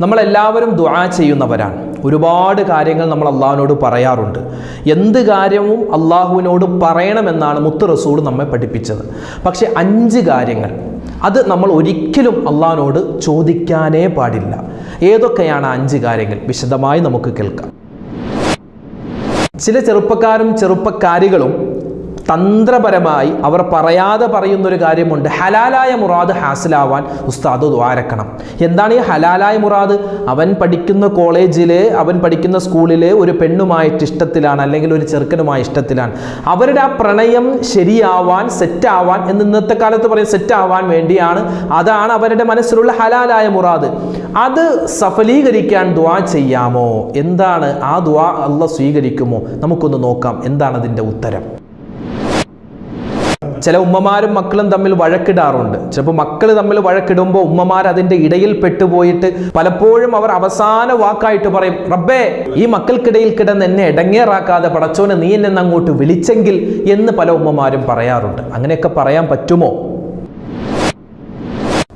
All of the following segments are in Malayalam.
നമ്മളെല്ലാവരും ദുആ ചെയ്യുന്നവരാണ്. ഒരുപാട് കാര്യങ്ങൾ നമ്മൾ അള്ളാഹുവിനോട് പറയാറുണ്ട്. എന്ത് കാര്യവും അള്ളാഹുവിനോട് പറയണമെന്നാണ് മുത്ത് റസൂൾ നമ്മെ പഠിപ്പിച്ചത്. പക്ഷെ അഞ്ച് കാര്യങ്ങൾ അത് നമ്മൾ ഒരിക്കലും അള്ളാഹിനോട് ചോദിക്കാനേ പാടില്ല. ഏതൊക്കെയാണ് അഞ്ച് കാര്യങ്ങൾ? വിശദമായി നമുക്ക് കേൾക്കാം. ചില ചെറുപ്പക്കാരും ചെറുപ്പക്കാരികളും തന്ത്രപരമായി അവർ പറയാതെ പറയുന്നൊരു കാര്യമുണ്ട്. ഹലാലായ മുറാദ് ഹാസിലാവാൻ ഉസ്താദ് ദ്വാരക്കണം എന്താണ് ഈ ഹലാലായ മുറാദ്? അവൻ പഠിക്കുന്ന കോളേജിൽ അവൻ പഠിക്കുന്ന സ്കൂളിൽ ഒരു പെണ്ണുമായിട്ട് ഇഷ്ടത്തിലാണ് അല്ലെങ്കിൽ ഒരു ചെറുക്കനുമായി ഇഷ്ടത്തിലാണ്. അവരുടെ ആ പ്രണയം ശരിയാവാൻ സെറ്റാവാൻ എന്ന് ഇന്നത്തെ കാലത്ത് പറയും സെറ്റാവാൻ വേണ്ടിയാണ്. അതാണ് അവരുടെ മനസ്സിലുള്ള ഹലാലായ മുറാദ്. അത് സഫലീകരിക്കാൻ ദ്വാ ചെയ്യാമോ? എന്താണ് ആ ദ്വാ അല്ല സ്വീകരിക്കുമോ? നമുക്കൊന്ന് നോക്കാം. എന്താണ് അതിന്റെ ഉത്തരം? ചില ഉമ്മമാരും മക്കളും തമ്മിൽ വഴക്കിടാറുണ്ട്. ചിലപ്പോൾ മക്കൾ തമ്മിൽ വഴക്കിടുമ്പോൾ ഉമ്മമാർ അതിന്റെ ഇടയിൽ പെട്ടുപോയിട്ട് പലപ്പോഴും അവർ അവസാന വാക്കായിട്ട് പറയും റബ്ബേ ഈ മക്കൾക്കിടയിൽ കിടന്ന് എന്നെ ഇടങ്ങേറാക്കാതെ പടച്ചോനെ നീ എന്നെ അങ്ങോട്ട് വിളിച്ചെങ്കിൽ എന്ന് പല ഉമ്മമാരും പറയാറുണ്ട്. അങ്ങനെയൊക്കെ പറയാൻ പറ്റുമോ?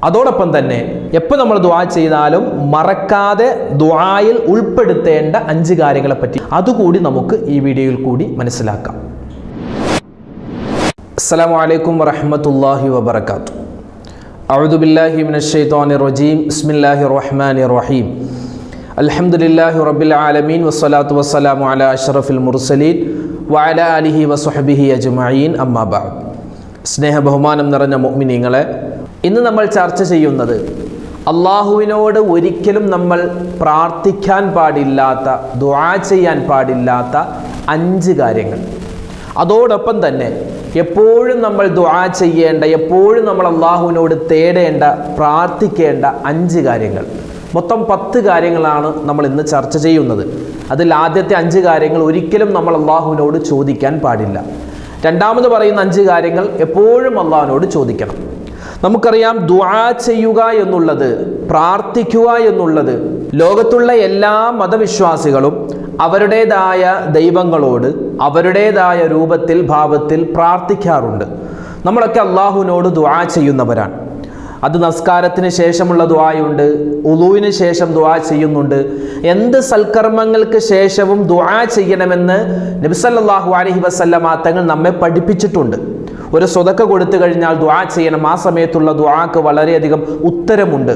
അതോടൊപ്പം തന്നെ എപ്പോൾ നമ്മൾ ദ്വാ ചെയ്താലും മറക്കാതെ ദ്വായിൽ ഉൾപ്പെടുത്തേണ്ട അഞ്ച് കാര്യങ്ങളെപ്പറ്റി അതുകൂടി നമുക്ക് ഈ വീഡിയോയിൽ കൂടി മനസ്സിലാക്കാം. السلام عليكم ورحمة الله وبركاته أعوذ بالله من الشيطان الرجيم بسم الله الرحمن الرحيم الحمد لله رب العالمين والصلاة والسلام على أشرف المرسلين وعلى آله وصحبه أجمعين أما بعد സ്നേഹ ബഹുമാനം നിറഞ്ഞ മുഅ്മിനീങ്ങളെ ഇന്ന് നമ്മൾ ചർച്ച ചെയ്യുന്നത് അള്ളാഹുവിനോട് ഒരിക്കലും നമ്മൾ പ്രാർത്ഥിക്കാൻ പാടില്ലാത്ത ദുആ ചെയ്യാൻ പാടില്ലാത്ത അഞ്ച് കാര്യങ്ങൾ അതോടൊപ്പം തന്നെ എപ്പോഴും നമ്മൾ ദുആ ചെയ്യേണ്ട എപ്പോഴും നമ്മൾ അള്ളാഹുവിനോട് തേടേണ്ട പ്രാർത്ഥിക്കേണ്ട അഞ്ച് കാര്യങ്ങൾ. മൊത്തം പത്ത് കാര്യങ്ങളാണ് നമ്മൾ ഇന്ന് ചർച്ച ചെയ്യുന്നത്. അതിൽ ആദ്യത്തെ അഞ്ച് കാര്യങ്ങൾ ഒരിക്കലും നമ്മൾ അള്ളാഹുവിനോട് ചോദിക്കാൻ പാടില്ല. രണ്ടാമത് പറയുന്ന അഞ്ച് കാര്യങ്ങൾ എപ്പോഴും അള്ളാഹുവിനോട് ചോദിക്കണം. നമുക്കറിയാം ദുആ ചെയ്യുക എന്നുള്ളത് പ്രാർത്ഥിക്കുക എന്നുള്ളത് ലോകത്തുള്ള എല്ലാ മതവിശ്വാസികളും അവരുടേതായ ദൈവങ്ങളോട് അവരുടേതായ രൂപത്തിൽ ഭാവത്തിൽ പ്രാർത്ഥിക്കാറുണ്ട്. നമ്മളൊക്കെ അള്ളാഹുവിനോട് ദുആ ചെയ്യുന്നവരാണ്. അത് നസ്കാരത്തിന് ശേഷമുള്ള ദുആയുണ്ട് ഉളുവിന് ശേഷം ദുആ ചെയ്യുന്നുണ്ട്. എന്ത് സൽക്കർമ്മങ്ങൾക്ക് ശേഷവും ദുആ ചെയ്യണമെന്ന് നബിസല്ലാഹു അലഹി വസല്ലമ തങ്ങൾ നമ്മെ പഠിപ്പിച്ചിട്ടുണ്ട്. ഒരു സ്വതക്ക കൊടുത്തു കഴിഞ്ഞാൽ ദുആ ചെയ്യണം. ആ സമയത്തുള്ള ദുആക്ക് വളരെയധികം ഉത്തരമുണ്ട്.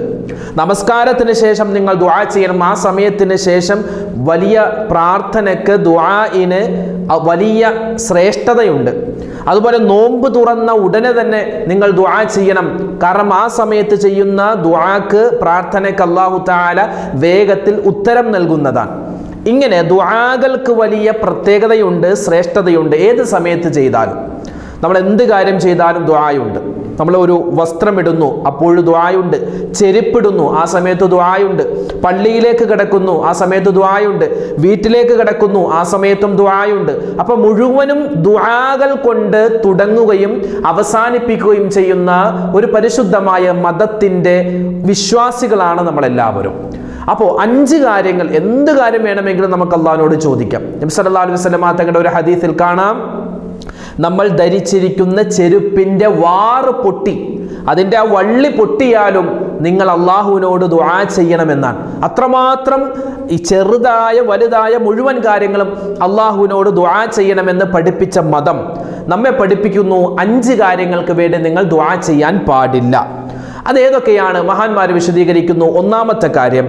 നമസ്കാരത്തിന് ശേഷം നിങ്ങൾ ദുആ ചെയ്യണം. ആ സമയത്തിന് ശേഷം വലിയ പ്രാർത്ഥനയ്ക്ക് ദുആഇന് വലിയ ശ്രേഷ്ഠതയുണ്ട്. അതുപോലെ നോമ്പ് തുറന്ന ഉടനെ തന്നെ നിങ്ങൾ ദുആ ചെയ്യണം. കാരണം ആ സമയത്ത് ചെയ്യുന്ന ദുആക്ക് പ്രാർത്ഥനയ്ക്ക് അള്ളാഹു താല വേഗത്തിൽ ഉത്തരം നൽകുന്നതാണ്. ഇങ്ങനെ ദുആകൾക്ക് വലിയ പ്രത്യേകതയുണ്ട് ശ്രേഷ്ഠതയുണ്ട്. ഏത് സമയത്ത് ചെയ്താലും. നമ്മൾ എന്ത് കാര്യം ചെയ്താലും ദ്വായുണ്ട് നമ്മൾ ഒരു വസ്ത്രമിടുന്നു അപ്പോഴും ദ്വായുണ്ട് ചെരുപ്പിടുന്നു ആ സമയത്ത് ദ്വായുണ്ട് പള്ളിയിലേക്ക് കിടക്കുന്നു ആ സമയത്ത് ദ്വായുണ്ട് വീട്ടിലേക്ക് കിടക്കുന്നു ആ സമയത്തും ദ്വായുണ്ട് അപ്പൊ മുഴുവനും ദ്വാകൾ കൊണ്ട് തുടങ്ങുകയും അവസാനിപ്പിക്കുകയും ചെയ്യുന്ന ഒരു പരിശുദ്ധമായ മതത്തിന്റെ വിശ്വാസികളാണ് നമ്മളെല്ലാവരും. അപ്പോൾ അഞ്ച് കാര്യങ്ങൾ എന്ത് കാര്യം വേണമെങ്കിലും നമുക്ക് അള്ളാഹിനോട് ചോദിക്കാം. നബി സല്ലല്ലാഹു അലൈഹി വസല്ലമ തങ്ങളുടെ ഒരു ഹദീസിൽ കാണാം. നമ്മൾ ധരിച്ചിരിക്കുന്ന ചെരുപ്പിന്റെ വാറ് പൊട്ടി. അതിന്റെ ആ വള്ളി പൊട്ടിയാലും നിങ്ങൾ അള്ളാഹുവിനോട് ദുആ ചെയ്യണമെന്നാണ്. അത്രമാത്രം ഈ ചെറുതായ വലുതായ മുഴുവൻ കാര്യങ്ങളും അള്ളാഹുവിനോട് ദുആ ചെയ്യണമെന്ന് പഠിപ്പിച്ച മതം നമ്മെ പഠിപ്പിക്കുന്നു അഞ്ച് കാര്യങ്ങൾക്ക് വേണ്ടി നിങ്ങൾ ദുആ ചെയ്യാൻ പാടില്ല. അതേതൊക്കെയാണ്? മഹാന്മാർ വിശദീകരിക്കുന്നു. ഒന്നാമത്തെ കാര്യം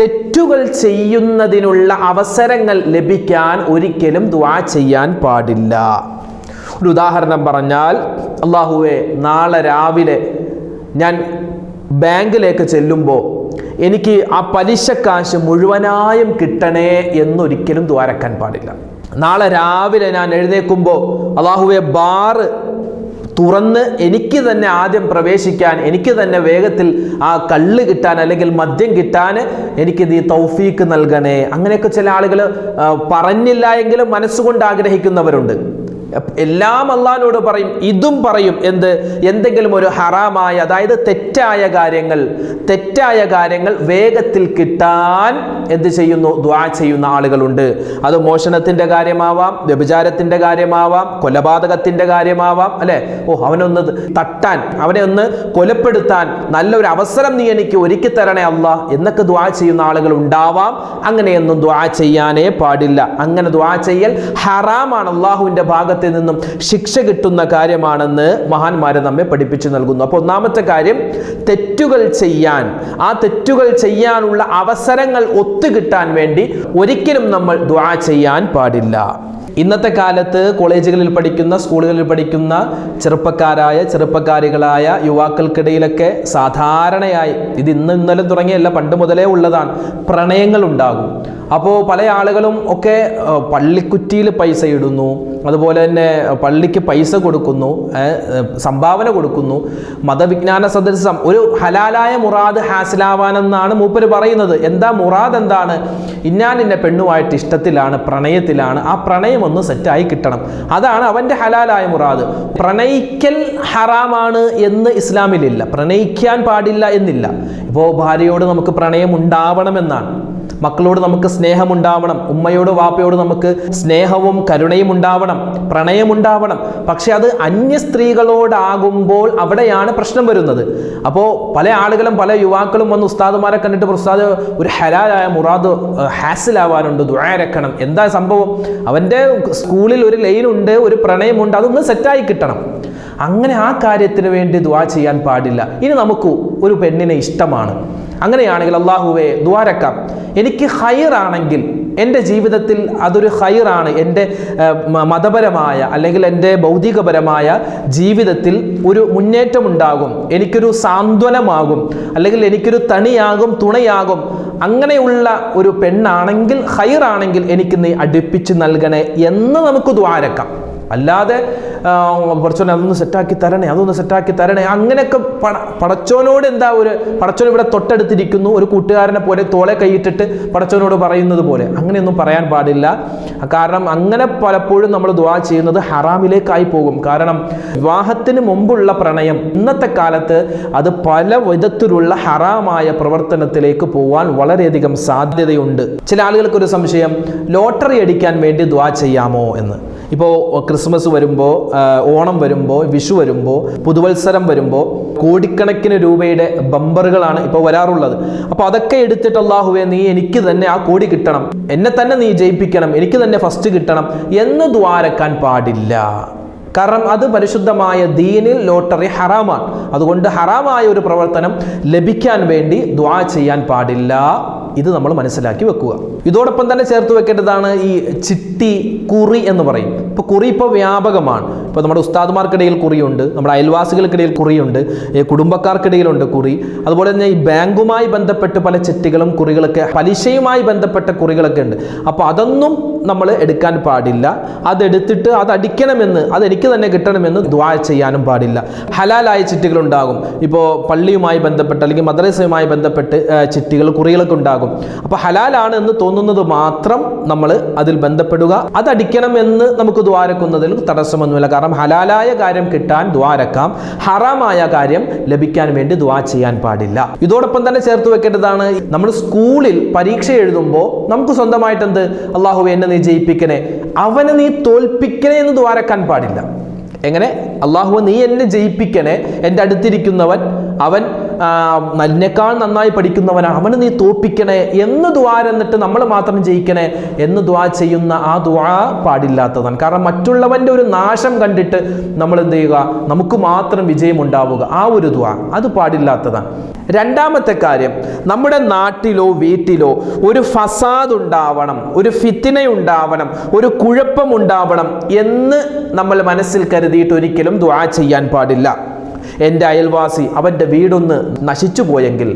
തെറ്റുകൾ ചെയ്യുന്നതിനുള്ള അവസരങ്ങൾ ലഭിക്കാൻ ഒരിക്കലും ദുആ ചെയ്യാൻ പാടില്ല. ഒരു ഉദാഹരണം പറഞ്ഞാൽ അള്ളാഹുവെ നാളെ രാവിലെ ഞാൻ ബാങ്കിലേക്ക് ചെല്ലുമ്പോൾ എനിക്ക് ആ പലിശ കാശ് മുഴുവനായും കിട്ടണേ എന്നൊരിക്കലും ദ്വാരക്കാൻ പാടില്ല. നാളെ രാവിലെ ഞാൻ എഴുന്നേക്കുമ്പോൾ അള്ളാഹുവെ ബാറ് തുറന്ന് എനിക്ക് തന്നെ ആദ്യം പ്രവേശിക്കാൻ എനിക്ക് തന്നെ വേഗത്തിൽ ആ കള്ള് കിട്ടാൻ അല്ലെങ്കിൽ മദ്യം കിട്ടാൻ എനിക്ക് നീ തൗഫീക്ക് നൽകണേ. അങ്ങനെയൊക്കെ ചില ആളുകൾ പറഞ്ഞില്ല എങ്കിലും മനസ്സുകൊണ്ട് ആഗ്രഹിക്കുന്നവരുണ്ട്. എല്ലാം അള്ളഹാനോട് പറയും ഇതും പറയും എന്ത്? എന്തെങ്കിലും ഒരു ഹറാമായ അതായത് തെറ്റായ കാര്യങ്ങൾ തെറ്റായ കാര്യങ്ങൾ വേഗത്തിൽ കിട്ടാൻ എന്ത് ചെയ്യുന്നു? ദ്വാ ചെയ്യുന്ന ആളുകളുണ്ട്. അത് മോഷണത്തിന്റെ കാര്യമാവാം വ്യഭിചാരത്തിന്റെ കാര്യമാവാം കൊലപാതകത്തിന്റെ കാര്യമാവാം അല്ലെ? ഓ അവനൊന്ന് തട്ടാൻ അവനെ ഒന്ന് കൊലപ്പെടുത്താൻ നല്ലൊരു അവസരം നീ എനിക്ക് ഒരുക്കി തരണേ അല്ല എന്നൊക്കെ ദ്വാ ചെയ്യുന്ന ആളുകൾ ഉണ്ടാവാം. അങ്ങനെയൊന്നും ദ്വാ ചെയ്യാനേ പാടില്ല. അങ്ങനെ ദ്വാ ചെയ്യൽ ഹറാമാണ് അള്ളാഹുവിന്റെ ഭാഗത്ത് നിന്നും ശിക്ഷ കിട്ടുന്ന കാര്യമാണെന്ന് മഹാന്മാരെ നമ്മെ പഠിപ്പിച്ചു നൽകുന്നു. അപ്പോൾ ഒന്നാമത്തെ കാര്യം തെറ്റുകൾ ചെയ്യാൻ ആ തെറ്റുകൾ ചെയ്യാനുള്ള അവസരങ്ങൾ ഒത്തുകിട്ടാൻ വേണ്ടി ഒരിക്കലും നമ്മൾ ദ്വാ ചെയ്യാൻ പാടില്ല. ഇന്നത്തെ കാലത്ത് കോളേജുകളിൽ പഠിക്കുന്ന സ്കൂളുകളിൽ പഠിക്കുന്ന ചെറുപ്പക്കാരായ ചെറുപ്പക്കാരികളായ യുവാക്കൾക്കിടയിലൊക്കെ സാധാരണയായി ഇത് ഇന്ന് ഇന്നലെ തുടങ്ങിയല്ല പണ്ട് മുതലേ ഉള്ളതാണ് പ്രണയങ്ങൾ ഉണ്ടാകും. അപ്പോൾ പല ആളുകളും ഒക്കെ പള്ളിക്കുറ്റിയിൽ പൈസ ഇടുന്നു അതുപോലെ തന്നെ പള്ളിക്ക് പൈസ കൊടുക്കുന്നു സംഭാവന കൊടുക്കുന്നു. മതവിജ്ഞാന സദസ്സം ഒരു ഹലാലായ മുറാദ് ഹാസിലാവാനെന്നാണ് മൂപ്പര് പറയുന്നത്. എന്താ മുറാദ് എന്താണ്? ഇന്നാൻ എന്നെ പെണ്ണുമായിട്ട് ഇഷ്ടത്തിലാണ് പ്രണയത്തിലാണ്. ആ പ്രണയം ഒന്ന് സെറ്റായി കിട്ടണം. അതാണ് അവന്റെ ഹലാലായ മുറാദ്. പ്രണയിക്കൽ ഹറാമാണ് എന്ന് ഇസ്ലാമിലില്ല. പ്രണയിക്കാൻ പാടില്ല എന്നില്ല. ഇപ്പോൾ ഭാര്യയോട് നമുക്ക് പ്രണയം ഉണ്ടാവണമെന്നാണ്. മക്കളോട് നമുക്ക് സ്നേഹമുണ്ടാവണം ഉമ്മയോട് വാപ്പയോട് നമുക്ക് സ്നേഹവും കരുണയും ഉണ്ടാവണം പ്രണയമുണ്ടാവണം പക്ഷെ അത് അന്യ സ്ത്രീകളോടാകുമ്പോൾ അവിടെയാണ് പ്രശ്നം വരുന്നത്. അപ്പോൾ പല ആളുകളും പല യുവാക്കളും വന്ന് ഉസ്താദുമാരെ കണ്ടിട്ട് ഉസ്താദ് ഒരു ഹലാലായ മുറാദ് ഹാസിലാവാനുണ്ട് ദ്വാരക്കണം എന്താ സംഭവം? അവന്റെ സ്കൂളിൽ ഒരു ലൈനുണ്ട് ഒരു പ്രണയമുണ്ട് അതൊന്ന് സെറ്റായി കിട്ടണം. അങ്ങനെ ആ കാര്യത്തിന് വേണ്ടി ദുവാ ചെയ്യാൻ പാടില്ല. ഇനി നമുക്ക് ഒരു പെണ്ണിനെ ഇഷ്ടമാണ്. അങ്ങനെയാണെങ്കിൽ അള്ളാഹുവെ ദ്വാരക്കാം എനിക്ക് ഹൈറാണെങ്കിൽ എന്റെ ജീവിതത്തിൽ അതൊരു ഹൈറാണ് എന്റെ മതപരമായ അല്ലെങ്കിൽ എന്റെ ഭൗതികപരമായ ജീവിതത്തിൽ ഒരു മുന്നേറ്റമുണ്ടാകും. എനിക്കൊരു സാന്ത്വനമാകും. അല്ലെങ്കിൽ എനിക്കൊരു തണിയാകും തുണയാകും. അങ്ങനെയുള്ള ഒരു പെണ്ണാണെങ്കിൽ ഹൈറാണെങ്കിൽ എനിക്ക് നീ അടുപ്പിച്ച് നൽകണേ എന്ന് നമുക്ക് ദ്വാരക്കാം അല്ലാതെ പടച്ചോനെ അതൊന്ന് സെറ്റാക്കി തരണേ അതൊന്ന് സെറ്റാക്കി തരണേ. അങ്ങനെയൊക്കെ പട പടച്ചോനോട് എന്താ ഒരു പടച്ചോൻ ഇവിടെ തൊട്ടടുത്തിരിക്കുന്നു. ഒരു കൂട്ടുകാരനെ പോലെ തോളെ കൈയിട്ടിട്ട് പടച്ചോനോട് പറയുന്നത് പോലെ. അങ്ങനെയൊന്നും പറയാൻ പാടില്ല. കാരണം അങ്ങനെ പലപ്പോഴും നമ്മൾ ദ്വാ ചെയ്യുന്നത് ഹറാമിലേക്കായി പോകും. കാരണം വിവാഹത്തിന് മുമ്പുള്ള പ്രണയം ഇന്നത്തെ കാലത്ത് അത് പല വിധത്തിലുള്ള ഹറാമായ പ്രവർത്തനത്തിലേക്ക് പോവാൻ വളരെയധികം സാധ്യതയുണ്ട്. ചില ആളുകൾക്ക് ഒരു സംശയം ലോട്ടറി അടിക്കാൻ വേണ്ടി ദ്വാ ചെയ്യാമോ എന്ന്. ഇപ്പോൾ ക്രിസ്മസ് വരുമ്പോൾ ഓണം വരുമ്പോൾ വിഷു വരുമ്പോൾ പുതുവത്സരം വരുമ്പോൾ കോടിക്കണക്കിന് രൂപയുടെ ബമ്പറുകളാണ് ഇപ്പോൾ വരാറുള്ളത്. അപ്പോൾ അതൊക്കെ എടുത്തിട്ട് അള്ളാഹുവെ നീ എനിക്ക് തന്നെ ആ കോടി കിട്ടണം. എന്നെ തന്നെ നീ ജയിപ്പിക്കണം. എനിക്ക് തന്നെ ഫസ്റ്റ് കിട്ടണം എന്ന് ദ്വാരക്കാൻ പാടില്ല. കാരണം അത് പരിശുദ്ധമായ ദീനിൽ ലോട്ടറി ഹറാമാണ്. അതുകൊണ്ട് ഹറാമായ ഒരു പ്രവർത്തനം ലഭിക്കാൻ വേണ്ടി ദ്വാ ചെയ്യാൻ പാടില്ല. ഇത് നമ്മൾ മനസ്സിലാക്കി വെക്കുക. ഇതോടൊപ്പം തന്നെ ചേർത്ത് വെക്കേണ്ടതാണ് ഈ ചിട്ടി കുറി എന്ന് പറയും. ഇപ്പോൾ കുറി ഇപ്പോൾ വ്യാപകമാണ്. ഇപ്പോൾ നമ്മുടെ ഉസ്താദുമാർക്കിടയിൽ കുറിയുണ്ട് നമ്മുടെ അയൽവാസികൾക്കിടയിൽ കുറിയുണ്ട് കുടുംബക്കാർക്കിടയിലുണ്ട് കുറി. അതുപോലെ തന്നെ ഈ ബാങ്കുമായി ബന്ധപ്പെട്ട് പല ചിട്ടികളും കുറികളൊക്കെ പലിശയുമായി ബന്ധപ്പെട്ട കുറികളൊക്കെ ഉണ്ട്. അപ്പോൾ അതൊന്നും നമ്മൾ എടുക്കാൻ പാടില്ല. അതെടുത്തിട്ട് അത് അടിക്കണമെന്ന് അത് എനിക്ക് തന്നെ കിട്ടണമെന്ന് ദ്വാ ചെയ്യാനും പാടില്ല. ഹലാലായ ചിട്ടികൾ ഉണ്ടാകും ഇപ്പോൾ പള്ളിയുമായി ബന്ധപ്പെട്ട് അല്ലെങ്കിൽ മദ്രസയുമായി ബന്ധപ്പെട്ട് ചിട്ടികൾ കുറികളൊക്കെ ഉണ്ടാകും. അപ്പോൾ ഹലാലാണ് എന്ന് തോന്നുന്നത് മാത്രം നമ്മൾ അതിൽ ബന്ധപ്പെടുക. അതടിക്കണമെന്ന് നമുക്ക് ദ്വാരക്കുന്നതിൽ തടസ്സമൊന്നുമില്ല. കാരണം ഹലാലായ കാര്യം കിട്ടാൻ ദ്വാരക്കാം ഹറാമായ കാര്യം ലഭിക്കാൻ വേണ്ടി ദ്വാ ചെയ്യാൻ പാടില്ല. ഇതോടൊപ്പം തന്നെ ചേർത്ത് വെക്കേണ്ടതാണ് നമ്മൾ സ്കൂളിൽ പരീക്ഷ എഴുതുമ്പോൾ നമുക്ക് സ്വന്തമായിട്ട് എന്ത് അള്ളാഹു എന്നെ നീ ജയിപ്പിക്കണേ. അവനെ നീ തോൽപ്പിക്കണേ എന്ന് ദ്വാരക്കാൻ പാടില്ല. എങ്ങനെ? അള്ളാഹു നീ എന്നെ ജയിപ്പിക്കണേ. എന്റെ അടുത്തിരിക്കുന്നവൻ അവൻ ആ, എന്നെക്കാൾ നന്നായി പഠിക്കുന്നവനാണ് അവന് നീ തോപ്പിക്കണേ എന്ന് ദ്വാരെന്നിട്ട് നമ്മൾ മാത്രം ജയിക്കണേ. എന്ന് ദ്വാ ചെയ്യുന്ന ആ ദ്വാ പാടില്ലാത്തതാണ് കാരണം മറ്റുള്ളവന്റെ ഒരു നാശം കണ്ടിട്ട് നമ്മൾ എന്ത് ചെയ്യുക? നമുക്ക് മാത്രം വിജയം ഉണ്ടാവുക ആ ഒരു ദ്വാ അത് പാടില്ലാത്തതാണ് രണ്ടാമത്തെ കാര്യം നമ്മുടെ നാട്ടിലോ വീട്ടിലോ ഒരു ഫസാദ് ഉണ്ടാവണം ഒരു ഫിത്തിന ഉണ്ടാവണം ഒരു കുഴപ്പം ഉണ്ടാവണം എന്ന് നമ്മൾ മനസ്സിൽ കരുതിയിട്ട് ഒരിക്കലും ദ്വാ ചെയ്യാൻ പാടില്ല. എന്റെ അയൽവാസി അവന്റെ വീടൊന്ന് നശിച്ചു പോയെങ്കിൽ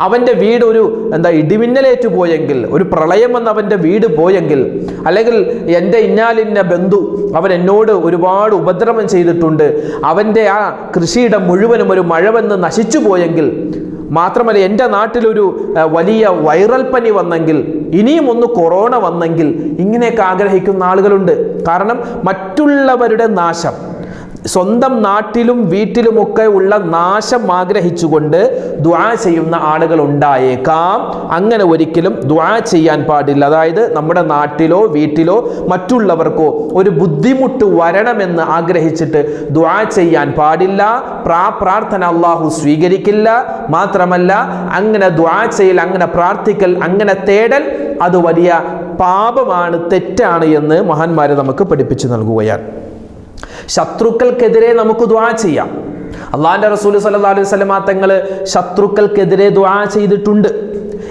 അവന്റെ വീട് ഒരു എന്താ ഇടിമിന്നലേറ്റു പോയെങ്കിൽ ഒരു പ്രളയം വന്ന് അവന്റെ വീട് പോയെങ്കിൽ അല്ലെങ്കിൽ എന്റെ ഇന്നാലിന്ന ബന്ധു അവൻ എന്നോട് ഒരുപാട് ഉപദ്രവം ചെയ്തിട്ടുണ്ട് അവന്റെ ആ കൃഷിയിടം മുഴുവനും ഒരു മഴ വന്ന് നശിച്ചു പോയെങ്കിൽ മാത്രമല്ല എന്റെ നാട്ടിലൊരു വലിയ വൈറൽ പനി വന്നെങ്കിൽ ഇനിയും ഒന്ന് കൊറോണ വന്നെങ്കിൽ ഇങ്ങനെയൊക്കെ ആഗ്രഹിക്കുന്ന ആളുകളുണ്ട്. കാരണം മറ്റുള്ളവരുടെ നാശം. സ്വന്തം നാട്ടിലും വീട്ടിലുമൊക്കെ ഉള്ള നാശം ആഗ്രഹിച്ചുകൊണ്ട് ദ്വാ ചെയ്യുന്ന ആളുകൾ ഉണ്ടായേക്കാം. അങ്ങനെ ഒരിക്കലും ദ്വാ ചെയ്യാൻ പാടില്ല. അതായത് നമ്മുടെ നാട്ടിലോ വീട്ടിലോ മറ്റുള്ളവർക്കോ ഒരു ബുദ്ധിമുട്ട് വരണമെന്ന് ആഗ്രഹിച്ചിട്ട് ദ്വാ ചെയ്യാൻ പാടില്ല. പ്രാ പ്രാർത്ഥന അള്ളാഹു സ്വീകരിക്കില്ല. മാത്രമല്ല അങ്ങനെ ദ്വാ ചെയ്യൽ അങ്ങനെ പ്രാർത്ഥിക്കൽ അങ്ങനെ തേടൽ അത് വലിയ പാപമാണ് തെറ്റാണ് എന്ന് മഹാന്മാരെ നമുക്ക് പഠിപ്പിച്ചു നൽകുകയാണ്. ശത്രുക്കൾക്കെതിരെ നമുക്ക് ദ്വാ ചെയ്യാം. അള്ളാഹിന്റെ റസൂൽ സല്ലാ അലൈഹി സ്വലമാ തങ്ങൾ ശത്രുക്കൾക്കെതിരെ ദ്വാ ചെയ്തിട്ടുണ്ട്.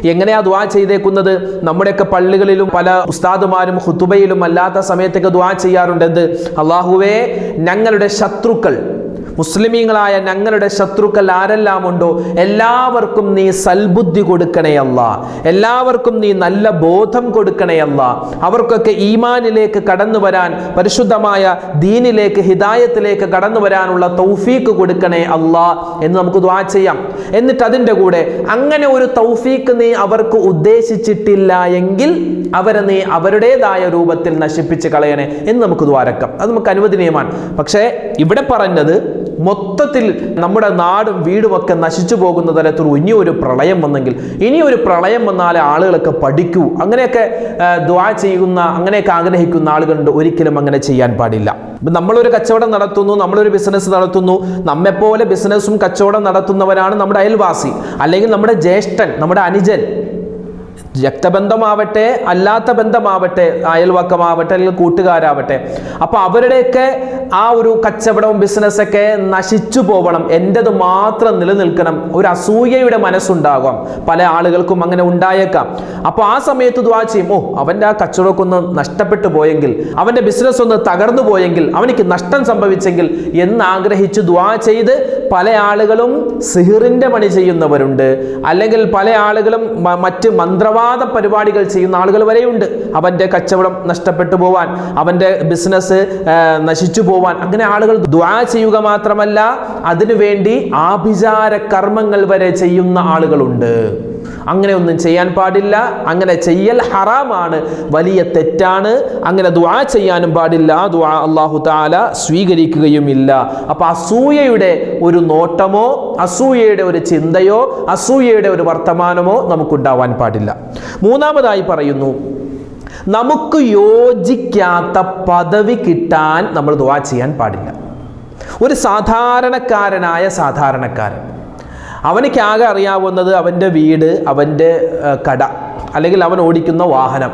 എങ്ങനെയാ ദ്വാ ചെയ്തേക്കുന്നത്? നമ്മുടെയൊക്കെ പള്ളികളിലും പല ഉസ്താദുമാരും ഹുത്തുബയിലും അല്ലാത്ത സമയത്തൊക്കെ ദ്വാ ചെയ്യാറുണ്ട് എന്ത്? അള്ളാഹുവേ ഞങ്ങളുടെ ശത്രുക്കൾ മുസ്ലിമീങ്ങളായ ഞങ്ങളുടെ ശത്രുക്കൾ ആരെല്ലാം ഉണ്ടോ എല്ലാവർക്കും നീ സൽബുദ്ധി കൊടുക്കണേ അല്ല. എല്ലാവർക്കും നീ നല്ല ബോധം കൊടുക്കണേ അല്ല. അവർക്കൊക്കെ ഈമാനിലേക്ക് കടന്നു വരാൻ പരിശുദ്ധമായ ദീനിലേക്ക് ഹിദായത്തിലേക്ക് കടന്നു വരാനുള്ള തൗഫീക്ക് കൊടുക്കണേ അല്ല എന്ന് നമുക്ക് ദ്വാ ചെയ്യാം. എന്നിട്ട് അതിന്റെ കൂടെ അങ്ങനെ ഒരു തൗഫീക്ക് നീ അവർക്ക് ഉദ്ദേശിച്ചിട്ടില്ല എങ്കിൽ അവരെ നീ അവരുടേതായ രൂപത്തിൽ നശിപ്പിച്ച് കളയണേ എന്ന് നമുക്ക് ദ്വാരക്കാം അത് നമുക്ക് അനുവദനീയമാണ്. പക്ഷേ ഇവിടെ പറഞ്ഞത് മൊത്തത്തിൽ നമ്മുടെ നാടും വീടുമൊക്കെ നശിച്ചു പോകുന്ന തരത്തിൽ ഇനി ഒരു പ്രളയം വന്നെങ്കിൽ ഇനി ഒരു പ്രളയം വന്നാലേ ആളുകളൊക്കെ പഠിക്കൂ. അങ്ങനെയൊക്കെ ദ്വാ ചെയ്യുന്ന അങ്ങനെയൊക്കെ ആഗ്രഹിക്കുന്ന ആളുകളുണ്ട്. ഒരിക്കലും അങ്ങനെ ചെയ്യാൻ പാടില്ല. നമ്മളൊരു കച്ചവടം നടത്തുന്നു നമ്മളൊരു ബിസിനസ് നടത്തുന്നു നമ്മെപ്പോലെ ബിസിനസ്സും കച്ചവടം നടത്തുന്നവരാണ് നമ്മുടെ അയൽവാസി. അല്ലെങ്കിൽ നമ്മുടെ ജ്യേഷ്ഠൻ നമ്മുടെ അനുജൻ. രക്തബന്ധമാവട്ടെ അല്ലാത്ത ബന്ധമാവട്ടെ അയൽവക്കമാവട്ടെ അല്ലെങ്കിൽ കൂട്ടുകാരാവട്ടെ അപ്പോൾ അവരുടെയൊക്കെ ആ ഒരു കച്ചവടവും ബിസിനസ്സൊക്കെ നശിച്ചു പോവണം. എന്റെത് മാത്രം നിലനിൽക്കണം. ഒരു അസൂയയുടെ മനസ്സുണ്ടാകാം പല ആളുകൾക്കും അങ്ങനെ ഉണ്ടായേക്കാം. അപ്പോൾ ആ സമയത്ത് ദ്വാ ചെയ്യും ഓ അവന്റെ ആ കച്ചവടമൊക്കെ ഒന്ന് നഷ്ടപ്പെട്ടു പോയെങ്കിൽ അവന്റെ ബിസിനസ് ഒന്ന് തകർന്നു പോയെങ്കിൽ അവനിക്ക് നഷ്ടം സംഭവിച്ചെങ്കിൽ എന്നാഗ്രഹിച്ച് ദ്വാ ചെയ്ത് പല ആളുകളും സിഹിറിന്റെ പണി ചെയ്യുന്നവരുണ്ട്. അല്ലെങ്കിൽ പല ആളുകളും മറ്റ് മന്ത്രവാദ പരിപാടികൾ ചെയ്യുന്ന ആളുകൾ വരെയുണ്ട്. അവന്റെ കച്ചവടം നഷ്ടപ്പെട്ടു പോവാൻ അവന്റെ ബിസിനസ് നശിച്ചു പോവാൻ. അങ്ങനെ ആളുകൾ ദ്വാ ചെയ്യുക മാത്രമല്ല അതിനുവേണ്ടി ആഭിചാര കർമ്മങ്ങൾ വരെ ചെയ്യുന്ന ആളുകളുണ്ട്. അങ്ങനെ ഒന്നും ചെയ്യാൻ പാടില്ല. അങ്ങനെ ചെയ്യൽ ഹറാമാണ്. വലിയ തെറ്റാണ്. അങ്ങനെ ദുആ ചെയ്യാനും പാടില്ല. ദുആ അള്ളാഹു താല സ്വീകരിക്കുകയുമില്ല. അപ്പൊ അസൂയയുടെ ഒരു നോട്ടമോ അസൂയയുടെ ഒരു ചിന്തയോ അസൂയയുടെ ഒരു വർത്തമാനമോ നമുക്കുണ്ടാവാൻ പാടില്ല. മൂന്നാമതായി പറയുന്നു നമുക്ക് യോജിക്കാത്ത പദവി കിട്ടാൻ നമ്മൾ ദുആ ചെയ്യാൻ പാടില്ല. ഒരു സാധാരണക്കാരനായ സാധാരണക്കാരൻ അവനിക്ക് ആകെ അറിയാവുന്നത് അവന്റെ വീട് അവന്റെ കട അല്ലെങ്കിൽ അവൻ ഓടിക്കുന്ന വാഹനം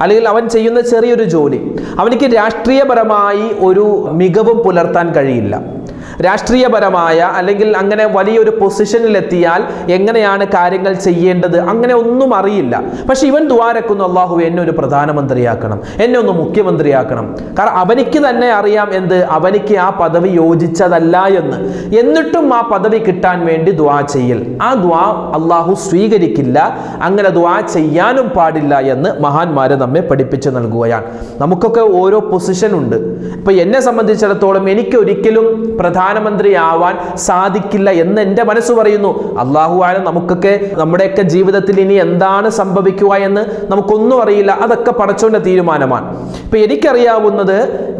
അല്ലെങ്കിൽ അവൻ ചെയ്യുന്ന ചെറിയൊരു ജോലി. അവനിക്ക് രാഷ്ട്രീയപരമായി ഒരു മികവും പുലർത്താൻ കഴിയില്ല. രാഷ്ട്രീയപരമായ അല്ലെങ്കിൽ അങ്ങനെ വലിയൊരു പൊസിഷനിലെത്തിയാൽ എങ്ങനെയാണ് കാര്യങ്ങൾ ചെയ്യേണ്ടത്? അങ്ങനെ ഒന്നും അറിയില്ല. പക്ഷെ ഇവൻ ദ്വാരക്കുന്നു അള്ളാഹു എന്നെ ഒരു പ്രധാനമന്ത്രിയാക്കണം എന്നെ ഒന്ന് മുഖ്യമന്ത്രിയാക്കണം. കാരണം അവനിക്ക് തന്നെ അറിയാം എന്ത്? അവനിക്ക് ആ പദവി യോജിച്ചതല്ല എന്ന്. എന്നിട്ടും ആ പദവി കിട്ടാൻ വേണ്ടി ദ്വാ ചെയ്യൽ. ആ ദ്വാ അള്ളാഹു സ്വീകരിക്കില്ല. അങ്ങനെ ദ്വാ ചെയ്യാനും പാടില്ല എന്ന് മഹാന്മാരെ നമ്മെ പഠിപ്പിച്ചു നൽകുകയാണ്. നമുക്കൊക്കെ ഓരോ പൊസിഷൻ ഉണ്ട്. ഇപ്പൊ എന്നെ സംബന്ധിച്ചിടത്തോളം എനിക്ക് ഒരിക്കലും പ്രധാന പ്രധാനമന്ത്രിയാവാൻ സാധിക്കില്ല എന്ന് എന്റെ മനസ്സ് പറയുന്നു. അള്ളാഹു ആയാലും നമുക്കൊക്കെ നമ്മുടെയൊക്കെ ജീവിതത്തിൽ ഇനി എന്താണ് സംഭവിക്കുക എന്ന് നമുക്കൊന്നും അറിയില്ല. അതൊക്കെ പടച്ചോന്റെ തീരുമാനമാണ്. ഇപ്പൊ എനിക്കറിയാവുന്നത്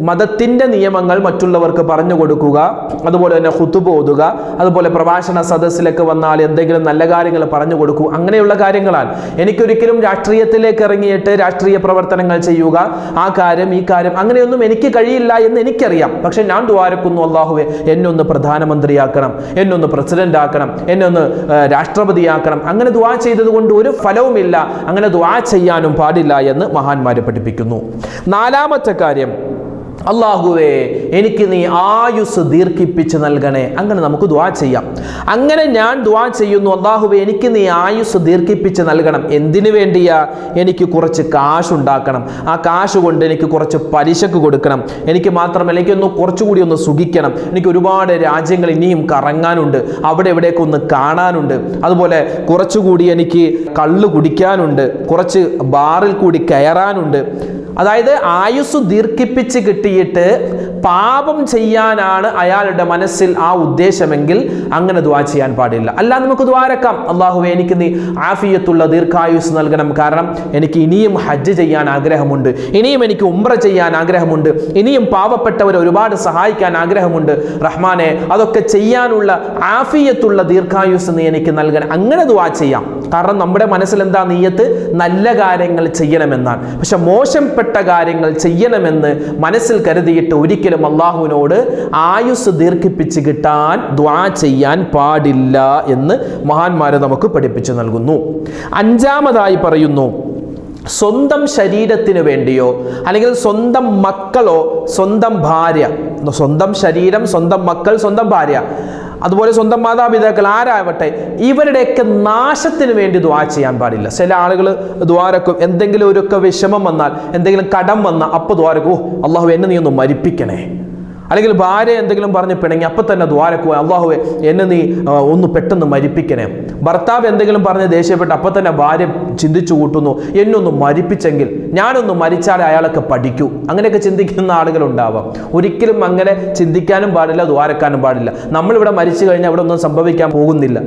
മതത്തിന്റെ നിയമങ്ങൾ മറ്റുള്ളവർക്ക് പറഞ്ഞു കൊടുക്കുക അതുപോലെ തന്നെ ഹുത്തുബ് ഓതുക അതുപോലെ പ്രഭാഷണ സദസ്സിലൊക്കെ വന്നാൽ എന്തെങ്കിലും നല്ല കാര്യങ്ങൾ പറഞ്ഞു കൊടുക്കുക അങ്ങനെയുള്ള കാര്യങ്ങളാണ്. എനിക്കൊരിക്കലും രാഷ്ട്രീയത്തിലേക്ക് ഇറങ്ങിയിട്ട് രാഷ്ട്രീയ പ്രവർത്തനങ്ങൾ ചെയ്യുക ആ കാര്യം ഈ കാര്യം അങ്ങനെയൊന്നും എനിക്ക് കഴിയില്ല എന്ന് എനിക്കറിയാം. പക്ഷെ ഞാൻ ദ്വാരക്കുന്നു അള്ളാഹുവെ എന്നൊന്ന് പ്രധാനമന്ത്രിയാക്കണം എന്നൊന്ന് പ്രസിഡന്റ് ആക്കണം എന്നൊന്ന് രാഷ്ട്രപതിയാക്കണം. അങ്ങനെ ദ്വാ ചെയ്തത് കൊണ്ട് ഒരു ഫലവുമില്ല. അങ്ങനെ ദ്വാ ചെയ്യാനും പാടില്ല എന്ന് മഹാന്മാരെ പഠിപ്പിക്കുന്നു. നാലാമത്തെ കാര്യം അള്ളാഹുവേ എനിക്ക് നീ ആയുസ് ദീർഘിപ്പിച്ച് നൽകണേ. അങ്ങനെ നമുക്ക് ദ്വാ ചെയ്യാം. അങ്ങനെ ഞാൻ ദ്വാ ചെയ്യുന്നു അള്ളാഹുവേ എനിക്ക് നീ ആയുസ് ദീർഘിപ്പിച്ച് നൽകണം. എന്തിനു വേണ്ടിയാ? എനിക്ക് കുറച്ച് കാശ് ഉണ്ടാക്കണം ആ കാശ് കൊണ്ട് എനിക്ക് കുറച്ച് പലിശക്ക് കൊടുക്കണം. എനിക്ക് മാത്രമല്ല എനിക്കൊന്ന് കുറച്ചുകൂടി ഒന്ന് സുഖിക്കണം. എനിക്ക് ഒരുപാട് രാജ്യങ്ങൾ ഇനിയും കറങ്ങാനുണ്ട്. അവിടെ എവിടെയൊക്കെ ഒന്ന് കാണാനുണ്ട്. അതുപോലെ കുറച്ചുകൂടി എനിക്ക് കള്ള് കുടിക്കാനുണ്ട്. കുറച്ച് ബാറിൽ കൂടി കയറാനുണ്ട്. അതായത് ആയുസ് ദീർഘിപ്പിച്ച് കിട്ടിയിട്ട് പാപം ചെയ്യാനാണ് അയാളുടെ മനസ്സിൽ ആ ഉദ്ദേശമെങ്കിൽ അങ്ങനെ ദ്വാ ചെയ്യാൻ പാടില്ല. അല്ല നമുക്ക് ദ്വാരക്കാം അള്ളാഹുവെ എനിക്ക് നീ ആഫിയത്തുള്ള ദീർഘായുസ് നൽകണം. കാരണം എനിക്ക് ഇനിയും ഹജ്ജ് ചെയ്യാൻ ആഗ്രഹമുണ്ട്. ഇനിയും എനിക്ക് ഉംറ ചെയ്യാൻ ആഗ്രഹമുണ്ട്. ഇനിയും പാവപ്പെട്ടവരെ ഒരുപാട് സഹായിക്കാൻ ആഗ്രഹമുണ്ട്. റഹ്മാനെ അതൊക്കെ ചെയ്യാനുള്ള ആഫിയത്തുള്ള ദീർഘായുസ് നീ എനിക്ക് നൽകണം. അങ്ങനെ ദ്വാ ചെയ്യാം. കാരണം നമ്മുടെ മനസ്സിൽ എന്താ നീയത്ത്? നല്ല കാര്യങ്ങൾ ചെയ്യണമെന്നാണ്. പക്ഷെ മോശപ്പെട്ട കാര്യങ്ങൾ ചെയ്യണമെന്ന് മനസ്സിൽ കരുതിയിട്ട് ഒരിക്കലും അള്ളാഹുവിനോട് ആയുസ് ദീർഘിപ്പിച്ച് കിട്ടാൻ ദ്വാ ചെയ്യാൻ പാടില്ല എന്ന് മഹാന്മാരെ നമുക്ക് പഠിപ്പിച്ചു നൽകുന്നു. അഞ്ചാമതായി പറയുന്നു സ്വന്തം ശരീരത്തിന് വേണ്ടിയോ അല്ലെങ്കിൽ സ്വന്തം മക്കളോ സ്വന്തം ഭാര്യ സ്വന്തം ശരീരം സ്വന്തം മക്കൾ സ്വന്തം ഭാര്യ അതുപോലെ സ്വന്തം മാതാപിതാക്കൾ ആരാവട്ടെ ഇവരുടെയൊക്കെ നാശത്തിന് വേണ്ടി ദ്വാ ചെയ്യാൻ പാടില്ല. ചില ആളുകൾ ദ്വാരക്കും എന്തെങ്കിലും ഒരുക്കെ വിഷമം വന്നാൽ എന്തെങ്കിലും കടം വന്നാൽ അപ്പോൾ ദ്വാരക്കും ഓ അള്ളാഹു എന്നെ നീ ഒന്ന് മരിപ്പിക്കണേ. അല്ലെങ്കിൽ ഭാര്യ എന്തെങ്കിലും പറഞ്ഞ് പിണങ്ങി അപ്പം തന്നെ ദ്വാരക്കുക അള്ളാഹുവെ എന്നെ നീ ഒന്ന് പെട്ടെന്ന് മരിപ്പിക്കണേ. ഭർത്താവ് എന്തെങ്കിലും പറഞ്ഞ് ദേഷ്യപ്പെട്ട് അപ്പം തന്നെ ഭാര്യ ചിന്തിച്ചു കൂട്ടുന്നു എന്നെ ഒന്ന് മരിപ്പിച്ചെങ്കിൽ ഞാനൊന്ന് മരിച്ചാൽ അയാളൊക്കെ പഠിക്കൂ. അങ്ങനെയൊക്കെ ചിന്തിക്കുന്ന ആളുകളുണ്ടാവാം. ഒരിക്കലും അങ്ങനെ ചിന്തിക്കാനും പാടില്ല ദ്വാരക്കാനും പാടില്ല. നമ്മളിവിടെ മരിച്ചു കഴിഞ്ഞാൽ ഇവിടെ ഒന്നും സംഭവിക്കാൻ പോകുന്നില്ല.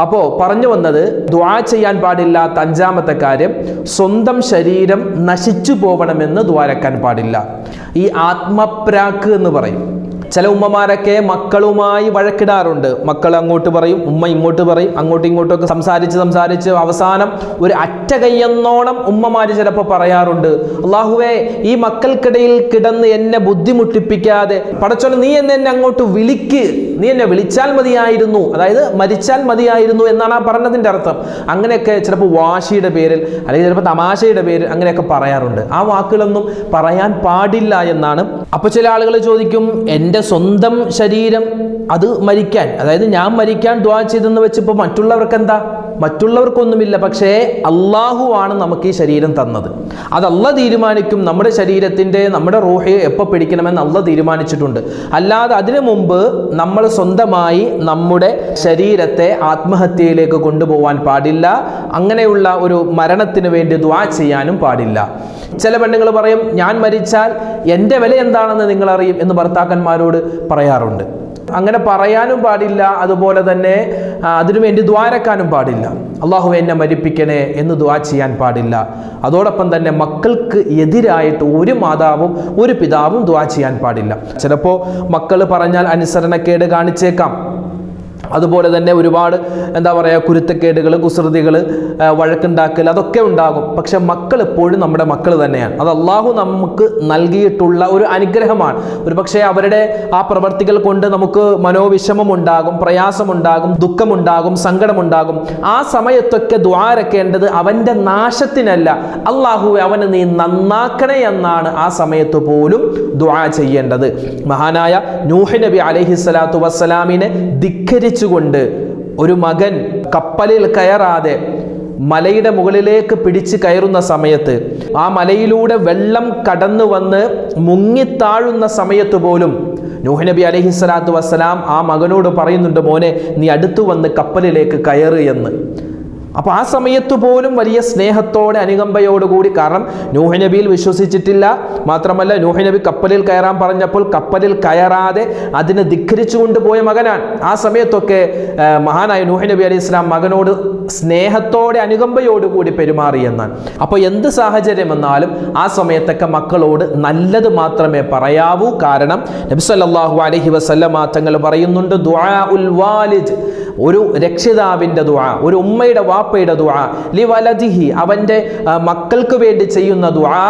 അപ്പോൾ പറഞ്ഞു വന്നത് ദ്വാ ചെയ്യാൻ പാടില്ലാത്ത അഞ്ചാമത്തെ കാര്യം സ്വന്തം ശരീരം നശിച്ചു പോകണമെന്ന് ദ്വാരക്കാൻ പാടില്ല. ഈ ആത്മപ്രാക്ക് എന്ന് പറയും. ചില ഉമ്മമാരൊക്കെ മക്കളുമായി വഴക്കിടാറുണ്ട്. മക്കൾ അങ്ങോട്ട് പറയും ഉമ്മ ഇങ്ങോട്ട് പറയും അങ്ങോട്ടും ഇങ്ങോട്ടും ഒക്കെ സംസാരിച്ച് സംസാരിച്ച് അവസാനം ഒരു അറ്റ കയ്യെന്നോണം ഉമ്മമാർ ചിലപ്പോൾ പറയാറുണ്ട്. അള്ളാഹുവേ ഈ മക്കൾക്കിടയിൽ കിടന്ന് എന്നെ ബുദ്ധിമുട്ടിപ്പിക്കാതെ പടച്ചോനെ നീ എന്നെ എന്നെ അങ്ങോട്ട് വിളിക്ക്. നീ എന്നെ വിളിച്ചാൽ മതിയായിരുന്നു. അതായത് മരിച്ചാൽ മതിയായിരുന്നു എന്നാണ് ആ പറഞ്ഞതിന്റെ അർത്ഥം. അങ്ങനെയൊക്കെ ചിലപ്പോൾ വാശിയുടെ പേരിൽ അല്ലെങ്കിൽ ചിലപ്പോൾ തമാശയുടെ പേരിൽ അങ്ങനെയൊക്കെ പറയാറുണ്ട്. ആ വാക്കുകളൊന്നും പറയാൻ പാടില്ല എന്നാണ്. അപ്പോൾ ചില ആളുകൾ ചോദിക്കും എന്റെ സ്വന്തം ശരീരം അത് മരിക്കാൻ അതായത് ഞാൻ മരിക്കാൻ ദ്വാ ചെയ്തെന്ന് വെച്ചപ്പോൾ മറ്റുള്ളവർക്ക് എന്താ മറ്റുള്ളവർക്കൊന്നുമില്ല പക്ഷേ അള്ളാഹു ആണ് നമുക്ക് ഈ ശരീരം തന്നത്. അതല്ല തീരുമാനിക്കും നമ്മുടെ ശരീരത്തിന്റെ നമ്മുടെ റൂഹ് എപ്പോൾ പിടിക്കണമെന്ന് അല്ല തീരുമാനിച്ചിട്ടുണ്ട്. അല്ലാതെ അതിനു മുമ്പ് നമ്മൾ സ്വന്തമായി നമ്മുടെ ശരീരത്തെ ആത്മഹത്യയിലേക്ക് കൊണ്ടുപോകാൻ പാടില്ല. അങ്ങനെയുള്ള ഒരു മരണത്തിന് വേണ്ടി ദ്വാ ചെയ്യാനും പാടില്ല. ചില പെണ്ണുങ്ങൾ പറയും ഞാൻ മരിച്ചാൽ എന്റെ വില എന്താണെന്ന് നിങ്ങൾ അറിയും എന്ന് ഭർത്താക്കന്മാരോട് പറയാറുണ്ട്. അങ്ങനെ പറയാനും പാടില്ല അതുപോലെ തന്നെ അതിനുവേണ്ടി ദ്വാരക്കാനും പാടില്ല. അള്ളാഹു എന്നെ മരിപ്പിക്കണേ എന്ന് ദ്വാ ചെയ്യാൻ പാടില്ല. അതോടൊപ്പം തന്നെ മക്കൾക്ക് എതിരായിട്ട് ഒരു മാതാവും ഒരു പിതാവും ദ്വാ ചെയ്യാൻ പാടില്ല. ചിലപ്പോൾ മക്കൾ പറഞ്ഞാൽ അനുസരണക്കേട് കാണിച്ചേക്കാം. അതുപോലെ തന്നെ ഒരുപാട് എന്താ പറയുക കുരുത്തക്കേടുകൾ കുസൃതികൾ വഴക്കുണ്ടാക്കൽ അതൊക്കെ ഉണ്ടാകും. പക്ഷെ മക്കൾ എപ്പോഴും നമ്മുടെ മക്കൾ തന്നെയാണ്. അത് അള്ളാഹു നമുക്ക് നൽകിയിട്ടുള്ള ഒരു അനുഗ്രഹമാണ്. ഒരു പക്ഷേ അവരുടെ ആ പ്രവർത്തികൾ കൊണ്ട് നമുക്ക് മനോവിഷമം ഉണ്ടാകും പ്രയാസമുണ്ടാകും ദുഃഖമുണ്ടാകും സങ്കടമുണ്ടാകും ആ സമയത്തൊക്കെ ദ്വാരക്കേണ്ടത് അവന്റെ നാശത്തിനല്ല. അള്ളാഹു അവന് നീ നന്നാക്കണേ എന്നാണ് ആ സമയത്ത് പോലും ദ്വാ ചെയ്യേണ്ടത്. മഹാനായ നൂഹ് നബി അലൈഹി സ്വലാത്തു വസ്സലാമിനെ ധിക്കരിച്ചുകൊണ്ട് ഒരു മകൻ കപ്പലിൽ കയറാതെ മലയുടെ മുകളിലേക്ക് പിടിച്ച് കയറുന്ന സമയത്ത് ആ മലയിലൂടെ വെള്ളം കടന്നു വന്ന് മുങ്ങിത്താഴുന്ന സമയത്ത് പോലും നൂഹ് നബി അലഹി സ്വലാത്തു വസ്സലാം ആ മകനോട് പറയുന്നുണ്ട് മോനെ നീ അടുത്തു വന്ന് കപ്പലിലേക്ക് കയറ് എന്ന്. അപ്പോൾ ആ സമയത്ത് പോലും വലിയ സ്നേഹത്തോടെ അനുകമ്പയോടുകൂടി കാരണം നൂഹ് നബിയിൽ വിശ്വസിച്ചിട്ടില്ല. മാത്രമല്ല നൂഹ് നബി കപ്പലിൽ കയറാൻ പറഞ്ഞപ്പോൾ കപ്പലിൽ കയറാതെ അതിനെ ധിക്കരിച്ചുകൊണ്ട് പോയ മകനാണ്. ആ സമയത്തൊക്കെ മഹാനായ നൂഹ് നബി ഇസ്ലാം മകനോട് സ്നേഹത്തോടെ അനുകമ്പയോടുകൂടി പെരുമാറി എന്നാണ്. അപ്പോൾ എന്ത് സാഹചര്യം എന്നാലും ആ സമയത്തൊക്കെ മക്കളോട് നല്ലത് മാത്രമേ പറയാവൂ. കാരണം നബി അലഹി വസല്ലമ തങ്ങൾ പറയുന്നുണ്ട് വാലിദ്. ഒരു രക്ഷിതാവിന്റെ ദുആ ഒരു ഉമ്മയുടെ വാപ്പയുടെ ദുആ ലി വലജിഹി അവന്റെ മക്കൾക്ക് വേണ്ടി ചെയ്യുന്ന ദുആ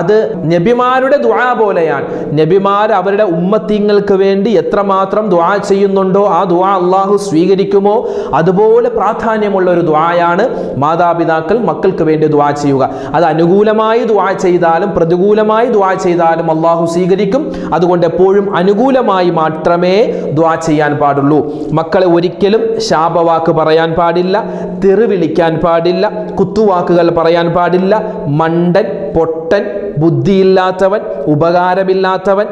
അത് നബിമാരുടെ ദുആ പോലെയാണ്. നബിമാർ അവരുടെ ഉമ്മത്തിങ്ങൾക്ക് വേണ്ടി എത്രമാത്രം ദുആ ചെയ്യുന്നുണ്ടോ ആ ദുആ അള്ളാഹു സ്വീകരിക്കുമോ അതുപോലെ പ്രാധാന്യമുള്ള ഒരു ദുആയാണ് മാതാപിതാക്കൾ മക്കൾക്ക് വേണ്ടി ദുആ ചെയ്യുക. അത് അനുകൂലമായി ദുആ ചെയ്താലും പ്രതികൂലമായി ദുആ ചെയ്താലും അള്ളാഹു സ്വീകരിക്കും. അതുകൊണ്ട് എപ്പോഴും അനുകൂലമായി മാത്രമേ ദുആ ചെയ്യാൻ പാടുള്ളൂ. മക്കളെ ഒരിക്കലും ശാപവാക്ക് പറയാൻ പാടില്ല തെറി വിളിക്കാൻ പാടില്ല കുത്തുവാക്കുകൾ പറയാൻ പാടില്ല. മണ്ടൻ പൊട്ടൻ ബുദ്ധിയില്ലാത്തവൻ ഉപകാരമില്ലാത്തവൻ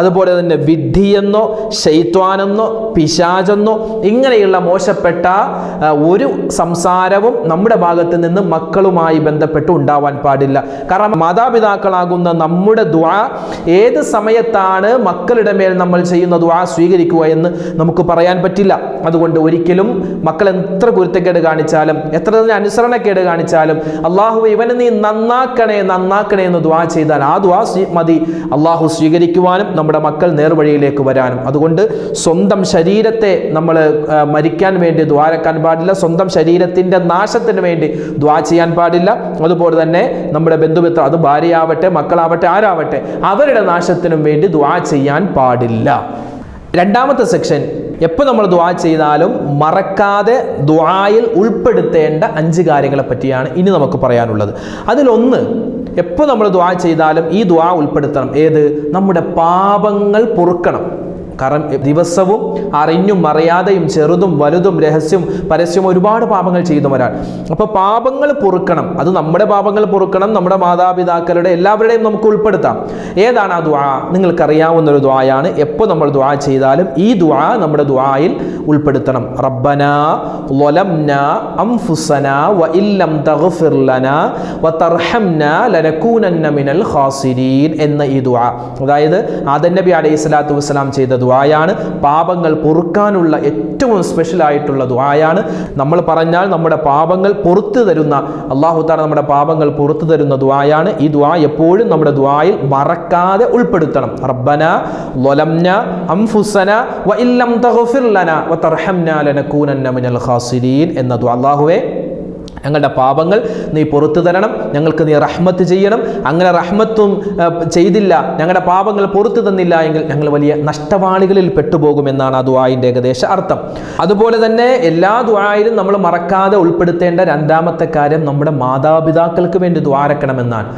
അതുപോലെ തന്നെ വിദ്ധിയെന്നോ ശൈത്വാനെന്നോ പിശാചെന്നോ ഇങ്ങനെയുള്ള മോശപ്പെട്ട ഒരു സംസാരവും നമ്മുടെ ഭാഗത്ത് നിന്ന് മക്കളുമായി ബന്ധപ്പെട്ട് ഉണ്ടാവാൻ പാടില്ല. കാരണം മാതാപിതാക്കളാകുന്ന നമ്മുടെ ദ്വാ ഏത് സമയത്താണ് മക്കളുടെ മേൽ നമ്മൾ ചെയ്യുന്ന ദ്വാ സ്വീകരിക്കുക എന്ന് നമുക്ക് പറയാൻ പറ്റില്ല. അതുകൊണ്ട് ഒരിക്കലും മക്കൾ എത്ര കുരുത്തക്കേട് കാണിച്ചാലും എത്ര തന്നെ അനുസരണക്കേട് കാണിച്ചാലും അള്ളാഹു ഇവനെ നീ നന്നാക്കണേ നന്നാക്കണേ എന്ന് ദ്വാ ചെയ്താൽ ആ ദ്വാ മതി. അള്ളാഹു സ്വീകരിക്കുവാനും നമ്മുടെ മക്കൾ നേർവഴിയിലേക്ക് വരാനും. അതുകൊണ്ട് സ്വന്തം ശരീരത്തെ നമ്മൾ മരിക്കാൻ വേണ്ടി ദ്വാരക്കാൻ പാടില്ല. സ്വന്തം ശരീരത്തിന്റെ നാശത്തിന് വേണ്ടി ദ്വാ ചെയ്യാൻ പാടില്ല. അതുപോലെ തന്നെ നമ്മുടെ ബന്ധുമിത്ര അത് ഭാര്യയാവട്ടെ മക്കളാവട്ടെ ആരാവട്ടെ അവരുടെ നാശത്തിനും വേണ്ടി ദ്വാ ചെയ്യാൻ പാടില്ല. രണ്ടാമത്തെ സെക്ഷൻ എപ്പോൾ നമ്മൾ ദ്വാ ചെയ്താലും മറക്കാതെ ദ്വായിൽ ഉൾപ്പെടുത്തേണ്ട അഞ്ച് കാര്യങ്ങളെ പറ്റിയാണ് ഇനി നമുക്ക് പറയാനുള്ളത്. അതിലൊന്ന് എപ്പോൾ നമ്മൾ ദ്വാ ചെയ്താലും ഈ ദ്വാ ഉൾപ്പെടുത്തണം. ഏത്? നമ്മുടെ പാപങ്ങൾ പൊറുക്കണം. കാരണം ദിവസവും അറിഞ്ഞും അറിയാതെയും ചെറുതും വലുതും രഹസ്യം പരസ്യവും ഒരുപാട് പാപങ്ങൾ ചെയ്യുന്നവരാണ് അപ്പോൾ പാപങ്ങൾ പൊറുക്കണം. അത് നമ്മുടെ പാപങ്ങൾ പൊറുക്കണം. നമ്മുടെ മാതാപിതാക്കളുടെ എല്ലാവരുടെയും നമുക്ക് ഉൾപ്പെടുത്താം. ഏതാണ് ആ ദ്വാ നിങ്ങൾക്കറിയാവുന്ന ഒരു ദ്വായാണ് എപ്പോൾ നമ്മൾ ദ്വാ ചെയ്താലും ഈ ദ്വാ നമ്മുടെ ദ്വായിൽ ഉൾപ്പെടുത്തണം. റബ്ബന ലൊലംന അംഫുസന വ ഇല്ലം തഗ്ഫിർ വ തർഹംന ലനകൂനന്ന മിനൽ ഖാസിരീൻ എന്ന ഈ ദ്വാ അതായത് ആദൻ നബി അലൈഹി സ്വലാത്തു വസ്സലാം ചെയ്ത ദ്വായാണ് പാപങ്ങൾ പൊറുക്കാനുള്ള ഏറ്റവും സ്പെഷ്യൽ ആയിട്ടുള്ള ദ്വായാണ് നമ്മൾ പറഞ്ഞാൽ നമ്മുടെ പാപങ്ങൾ പുറത്തു തരുന്ന അള്ളാഹു താല നമ്മുടെ പാപങ്ങൾ പുറത്തു തരുന്ന ദ്വായാണ് ഈ ദ്വാ എപ്പോഴും നമ്മുടെ ദ്വായിൽ മറക്കാതെ ഉൾപ്പെടുത്തണം. റബ്ബന ലൊലംന അംഫുസന വ ഇല്ലം തഗ്ഫിർ ലന വ തർഹംന ലനകൂനന്ന മിനൽ ഖാസിരീൻ എന്ന ദ്വാ അള്ളാഹുവേ ഞങ്ങളുടെ പാപങ്ങൾ നീ പുറത്തു തരണം ഞങ്ങൾക്ക് നീ റഹ്മത്ത് ചെയ്യണം. അങ്ങനെ റഹ്മത്തും ചെയ്തില്ല ഞങ്ങളുടെ പാപങ്ങൾ പുറത്തു തന്നില്ല എങ്കിൽ ഞങ്ങൾ വലിയ നഷ്ടവാളികളിൽ പെട്ടുപോകുമെന്നാണ് ആ ദുആയിന്റെ ഏകദേശ അർത്ഥം. അതുപോലെ തന്നെ എല്ലാ ദുആയിലും നമ്മൾ മറക്കാതെ ഉൾപ്പെടുത്തേണ്ട രണ്ടാമത്തെ കാര്യം നമ്മുടെ മാതാപിതാക്കൾക്ക് വേണ്ടി ദ്വാരക്കണമെന്നാണ്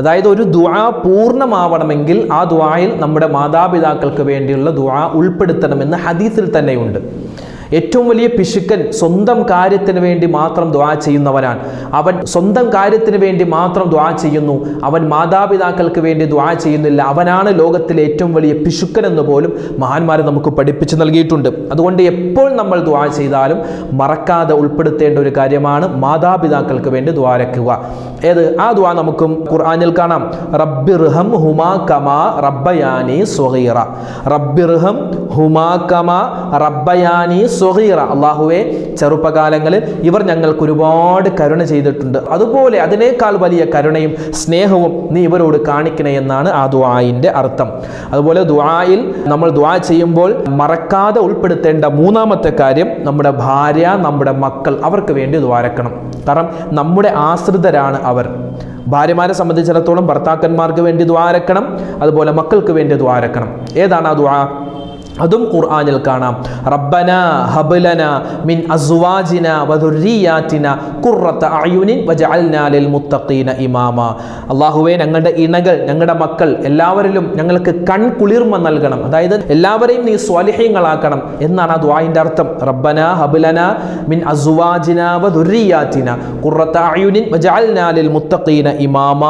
അതായത് ഒരു ദുആ പൂർണമാവണമെങ്കിൽ ആ ദുആയിൽ നമ്മുടെ മാതാപിതാക്കൾക്ക് വേണ്ടിയുള്ള ദുആ ഉൾപ്പെടുത്തണമെന്ന് ഹദീസിൽ തന്നെയുണ്ട്. ഏറ്റവും വലിയ പിശുക്കൻ സ്വന്തം കാര്യത്തിന് വേണ്ടി മാത്രം ദ്വാ ചെയ്യുന്നവനാണ്. അവൻ സ്വന്തം കാര്യത്തിന് വേണ്ടി മാത്രം ദ്വാ ചെയ്യുന്നു. അവൻ മാതാപിതാക്കൾക്ക് വേണ്ടി ദ്വാ ചെയ്യുന്നില്ല. അവനാണ് ലോകത്തിലെ ഏറ്റവും വലിയ പിശുക്കൻ എന്ന് പോലും മഹാന്മാർ നമുക്ക് പഠിപ്പിച്ചു നൽകിയിട്ടുണ്ട്. അതുകൊണ്ട് എപ്പോൾ നമ്മൾ ദ്വാ ചെയ്താലും മറക്കാതെ ഉൾപ്പെടുത്തേണ്ട ഒരു കാര്യമാണ് മാതാപിതാക്കൾക്ക് വേണ്ടി ദ്വാരക്കുക ഏത്? ആ ദ്വാ നമുക്കും ഖുർആാനിൽ കാണാം. റബ്ബിർഹം ഹുമാ കമാ റബ്ബയാനി സ്വഗീറ. റബ്ബിർഹം ഹുമാ കമാ റബ്ബയാനി സ്വഗീറ അള്ളാഹുവെ ചെറുപ്പകാലങ്ങളിൽ ഇവർ ഞങ്ങൾക്ക് ഒരുപാട് കരുണ ചെയ്തിട്ടുണ്ട്. അതുപോലെ അതിനേക്കാൾ വലിയ കരുണയും സ്നേഹവും നീ ഇവരോട് കാണിക്കണേ എന്നാണ് ആ ദുആയിന്റെ അർത്ഥം. അതുപോലെ ദുആയിൽ നമ്മൾ ദുആ ചെയ്യുമ്പോൾ മറക്കാതെ ഉൾപ്പെടുത്തേണ്ട മൂന്നാമത്തെ കാര്യം നമ്മുടെ ഭാര്യ നമ്മുടെ മക്കൾ അവർക്ക് വേണ്ടി ദ്വാരക്കണം കാരണം നമ്മുടെ ആശ്രിതരാണ് അവർ. ഭാര്യമാരെ സംബന്ധിച്ചിടത്തോളം ഭർത്താക്കന്മാർക്ക് വേണ്ടി ദ്വാരക്കണം അതുപോലെ മക്കൾക്ക് വേണ്ടി ദ്വാരക്കണം ഏതാണ് ആ ദ്വാ അതും ഖുർആാനിൽ കാണാം. റബ്ബന ഹബലന മിൻ അസ്വാജിന വധുരിയാറ്റിന ഖുർറത അയുനിൻ വജഅൽനാ ലിൽ മുത്തഖീന ഇമാമ. അല്ലാഹുവേ ഞങ്ങളുടെ ഇണകൾ ഞങ്ങളുടെ മക്കൾ എല്ലാവരിലും ഞങ്ങൾക്ക് കൺകുളിർമ നൽകണം. അതായത് എല്ലാവരെയും നീ സ്വാലിഹ്യങ്ങളാക്കണം എന്നാണ് ആ ദുആയിന്റെ അർത്ഥം. റബ്ബന ഹബലന മിൻ അസ്വാജിന വധുരിയാറ്റിന ഖുർറത അയുനിൻ വജഅൽനാ ലിൽ മുത്തഖീന ഇമാമ.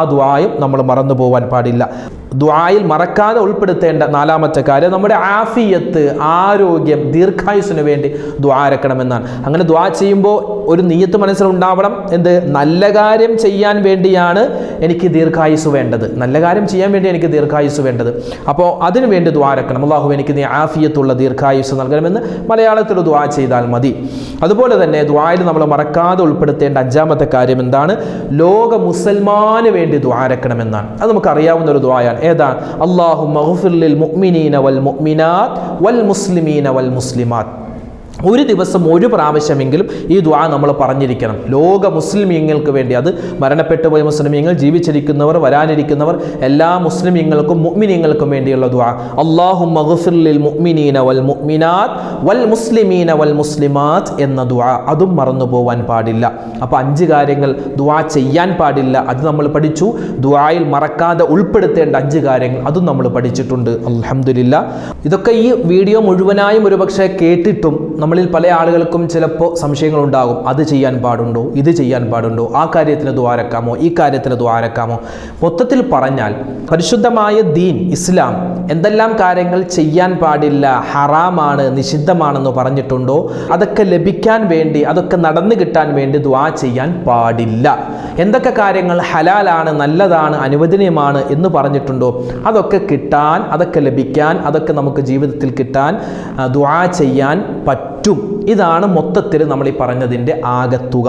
ആ ദുആയും നമ്മൾ മറന്നു പോവാൻ പാടില്ല. ദ്വായിൽ മറക്കാതെ ഉൾപ്പെടുത്തേണ്ട നാലാമത്തെ കാര്യം നമ്മുടെ ആഫിയത്ത് ആരോഗ്യം ദീർഘായുസിന് വേണ്ടി ദ്വാരക്കണമെന്നാണ് അങ്ങനെ ദ്വാ ചെയ്യുമ്പോൾ ഒരു നീയത്ത് മനസ്സിലുണ്ടാവണം. എന്ത്? നല്ല കാര്യം ചെയ്യാൻ വേണ്ടിയാണ് എനിക്ക് ദീർഘായുസ് വേണ്ടത്. നല്ല കാര്യം ചെയ്യാൻ വേണ്ടി എനിക്ക് ദീർഘായുസ് വേണ്ടത്. അപ്പോൾ അതിനു വേണ്ടി ദ്വാരക്കണം അള്ളാഹു എനിക്ക് നീ ആഫിയത്തുള്ള ദീർഘായുസ് നൽകണമെന്ന് മലയാളത്തിൽ ദ്വാ ചെയ്താൽ മതി. അതുപോലെ തന്നെ ദ്വായിൽ നമ്മൾ മറക്കാതെ ഉൾപ്പെടുത്തേണ്ട അഞ്ചാമത്തെ കാര്യം എന്താണ്? ലോക മുസൽമാന് വേണ്ടി ദ്വാരക്കണമെന്നാണ് അത് നമുക്കറിയാവുന്ന ഒരു ദ്വായാണ് ഏതാണ്? അള്ളാഹു മഹഫിർലിൽ മുഅ്മിനീന വൽ മുഅ്മിനാത്ത് വൽ മുസ്ലിമീന വൽ മുസ്ലിമാത്ത്. ഒരു ദിവസം ഒരു പ്രാവശ്യമെങ്കിലും ഈ ദ്വാ നമ്മൾ പറഞ്ഞിരിക്കണം. ലോക മുസ്ലിമീങ്ങൾക്ക് വേണ്ടി അത് മരണപ്പെട്ടു പോയ മുസ്ലിമീങ്ങൾ ജീവിച്ചിരിക്കുന്നവർ വരാനിരിക്കുന്നവർ എല്ലാ മുസ്ലിമീങ്ങൾക്കും മുഗ്മിനീങ്ങൾക്കും വേണ്ടിയുള്ള ദ്വാ അള്ളാഹു മഗ്ഫിർലിൽ മുഅ്മിനീന വൽ മുഅ്മിനാത്ത് വൽ മുസ്ലിമീന വൽ മുസ്ലിമാത്ത് എന്ന ദ്വാ അതും മറന്നു പോവാൻ പാടില്ല. അപ്പോൾ അഞ്ച് കാര്യങ്ങൾ ദ്വാ ചെയ്യാൻ പാടില്ല. അത് നമ്മൾ പഠിച്ചു. ദ്വായിൽ മറക്കാതെ ഉൾപ്പെടുത്തേണ്ട അഞ്ച് കാര്യങ്ങൾ അതും നമ്മൾ പഠിച്ചിട്ടുണ്ട്. അലഹമില്ല ഇതൊക്കെ ഈ വീഡിയോ മുഴുവനായും ഒരുപക്ഷെ കേട്ടിട്ടും നമ്മളിൽ പല ആളുകൾക്കും ചിലപ്പോൾ സംശയങ്ങളുണ്ടാകും. അത് ചെയ്യാൻ പാടുണ്ടോ? ഇത് ചെയ്യാൻ പാടുണ്ടോ? ആ കാര്യത്തിന് ദ്വാരക്കാമോ? ഈ കാര്യത്തിന് ദ്വാരക്കാമോ? മൊത്തത്തിൽ പറഞ്ഞാൽ പരിശുദ്ധമായ ദീൻ ഇസ്ലാം എന്തെല്ലാം കാര്യങ്ങൾ ചെയ്യാൻ പാടില്ല ഹറാമാണ് നിഷിദ്ധമാണെന്ന് പറഞ്ഞിട്ടുണ്ടോ? അതൊക്കെ ലഭിക്കാൻ വേണ്ടി അതൊക്കെ നടന്നു കിട്ടാൻ വേണ്ടി ദ്വാ ചെയ്യാൻ പാടില്ല. എന്തൊക്കെ കാര്യങ്ങൾ ഹലാലാണ് നല്ലതാണ് അനുവദനീയമാണ് എന്ന് പറഞ്ഞിട്ടുണ്ടോ? അതൊക്കെ കിട്ടാൻ അതൊക്കെ ലഭിക്കാൻ അതൊക്കെ നമുക്ക് ജീവിതത്തിൽ കിട്ടാൻ ദ്വാ ചെയ്യാൻ പറ്റും. ഇതാണ് മൊത്തത്തിൽ നമ്മൾ ഈ പറഞ്ഞതിന്റെ ആകത്തുക.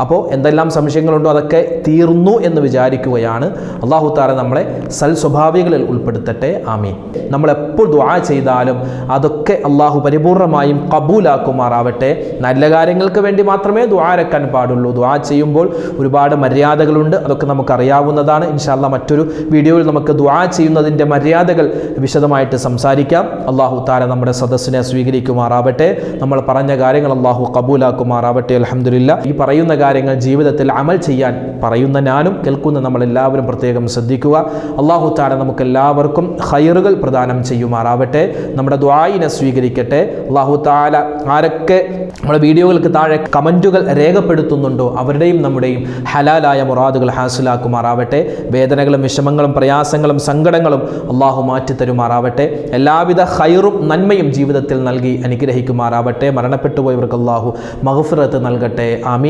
അപ്പോൾ എന്തെല്ലാം സംശയങ്ങളുണ്ടോ അതൊക്കെ തീർന്നു എന്ന് വിചാരിക്കുകയാണ്. അള്ളാഹു താര നമ്മളെ സൽ സ്വഭാവികളിൽ ഉൾപ്പെടുത്തട്ടെ. ആമീൻ. നമ്മൾ എപ്പോൾ ദ്വാ ചെയ്താലും അതൊക്കെ അള്ളാഹു പരിപൂർണമായും കബൂലാക്കുമാറാവട്ടെ. നല്ല കാര്യങ്ങൾക്ക് വേണ്ടി മാത്രമേ ദ്വാരക്കാൻ പാടുള്ളൂ. ദ്വാ ചെയ്യുമ്പോൾ ഒരുപാട് മര്യാദകളുണ്ട്. അതൊക്കെ നമുക്ക് അറിയാവുന്നതാണ് ഇൻഷാല്ല മറ്റൊരു വീഡിയോയിൽ നമുക്ക് ദ്വാ ചെയ്യുന്നതിന്റെ മര്യാദകൾ വിശദമായിട്ട് സംസാരിക്കാം. അള്ളാഹു താര നമ്മുടെ സദസ്സിനെ സ്വീകരിക്കുമാറാവട്ടെ. നമ്മൾ പറഞ്ഞ കാര്യങ്ങൾ അള്ളാഹു കബൂലാക്കുമാറാവട്ടെ. അലഹമില്ല ഈ പറയുന്ന കാര്യങ്ങൾ ജീവിതത്തിൽ അമൽ ചെയ്യാൻ പറയുന്ന ഞാനും കേൾക്കുന്ന നമ്മളെല്ലാവരും പ്രത്യേകം ശ്രദ്ധിക്കുക. അള്ളാഹു താല നമുക്ക് എല്ലാവർക്കും ഹൈറുകൾ പ്രദാനം ചെയ്യുമാറാവട്ടെ. നമ്മുടെ ദ്വായിനെ സ്വീകരിക്കട്ടെ. അള്ളാഹു താല ആരൊക്കെ നമ്മുടെ വീഡിയോകൾക്ക് താഴെ കമന്റുകൾ രേഖപ്പെടുത്തുന്നുണ്ടോ അവരുടെയും നമ്മുടെയും ഹലാലായ മുറാദുകൾ ഹാസിലാക്കുമാറാവട്ടെ. വേദനകളും വിഷമങ്ങളും പ്രയാസങ്ങളും സങ്കടങ്ങളും അള്ളാഹു മാറ്റി തരുമാറാവട്ടെ എല്ലാവിധ ഹൈറും നന്മയും ജീവിതത്തിൽ നൽകി അനുഗ്രഹിക്കുമാറാവട്ടെ. മരണപ്പെട്ടു പോയവർക്ക് അള്ളാഹു മഹഫിറത്ത് നൽകട്ടെ. ആമീൻ.